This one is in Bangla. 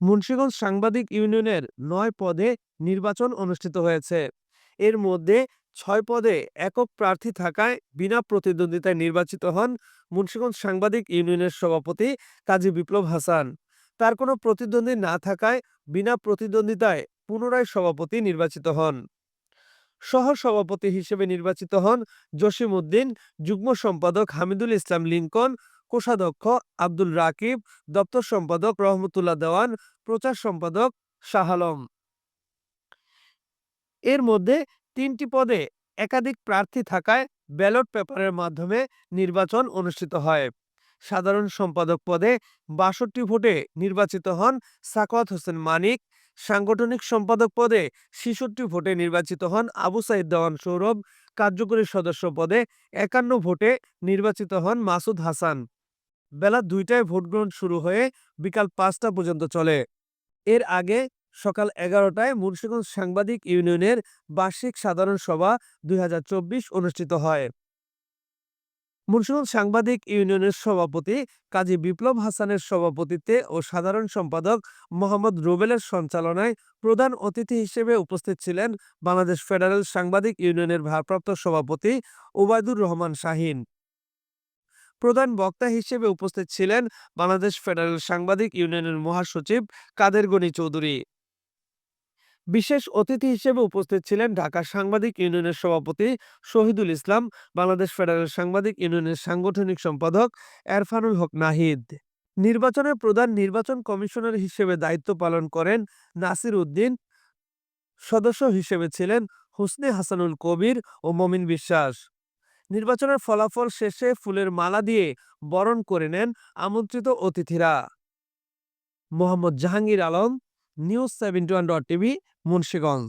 মুন্সিগঞ্জ সাংবাদিক ইউনিয়নের নয় পদে নির্বাচন অনুষ্ঠিত হয়েছে। এর মধ্যে ছয় পদে একক প্রার্থী থাকায় বিনা প্রতিদ্বন্দ্বিতায় নির্বাচিত হন মুন্সিগঞ্জ সাংবাদিক ইউনিয়নের সভাপতি কাজী বিপ্লব হাসান। তার কোনো প্রতিদ্বন্দ্বী না থাকায় বিনা প্রতিদ্বন্দ্বিতায় পুনরায় সভাপতি নির্বাচিত হন। সহ সভাপতি হিসেবে নির্বাচিত হন জসিম উদ্দিন যুগ্ম সম্পাদক হামিদুল ইসলাম লিঙ্কন কোষাধ্যক্ষ আব্দুল রাকিব, দপ্তর সম্পাদক রহমতুল্লাহ দেওয়ান, প্রচার সম্পাদক শাহ আলম। এর মধ্যে তিনটি পদে একাধিক প্রার্থী থাকায় ব্যালট পেপারের মাধ্যমে নির্বাচন অনুষ্ঠিত হয়। সাধারণ সম্পাদক পদে বাষট্টি ভোটে নির্বাচিত হন সাকওয়াত হোসেন মানিক, সাংগঠনিক সম্পাদক পদে ছেষট্টি ভোটে নির্বাচিত হন আবু সাইদ দেওয়ান সৌরভ, কার্যকরী সদস্য পদে একান্ন ভোটে নির্বাচিত হন মাসুদ হাসান। বেলা দুইটায় ভোট গ্রহণ শুরু হয়ে বিকাল পাঁচটা পর্যন্ত চলে। এর আগে সকাল এগারোটায় মুন্সিগঞ্জ সাংবাদিক ইউনিয়নের বার্ষিক সাধারণ সভা দুই হাজার চব্বিশ অনুষ্ঠিত হয়। মুন্সিগঞ্জ সাংবাদিক ইউনিয়নের সভাপতি কাজী বিপ্লব হাসানের সভাপতিত্বে ও সাধারণ সম্পাদক মোহাম্মদ রুবেলের সঞ্চালনায় প্রধান অতিথি হিসেবে উপস্থিত ছিলেন বাংলাদেশ ফেডারেল সাংবাদিক ইউনিয়নের ভারপ্রাপ্ত সভাপতি ওবায়দুর রহমান শাহিন। প্রধান বক্তা হিসেবে উপস্থিত ছিলেন বাংলাদেশ ফেডারেল সাংবাদিক ইউনিয়নের মহাসচিব কাদের গনি চৌধুরী। বিশেষ অতিথি হিসেবে উপস্থিত ছিলেন ঢাকা সাংবাদিক ইউনিয়নের সভাপতি শহীদুল ইসলাম, বাংলাদেশ ফেডারেল সাংবাদিক ইউনিয়নের সাংগঠনিক সম্পাদক এরফানুল হক নাহিদ। নির্বাচনের প্রধান নির্বাচন কমিশনার হিসেবে দায়িত্ব পালন করেন নাসির উদ্দিন। সদস্য হিসেবে ছিলেন হুসনে হাসানুল কবির ও মমিন বিশ্বাস। নির্বাচনের ফলাফল শেষে ফুলের মালা দিয়ে বরণ করে নেন আমন্ত্রিত অতিথিরা। Mohammad Jahangir Alam, news seventy one dot TV, Munshiganj.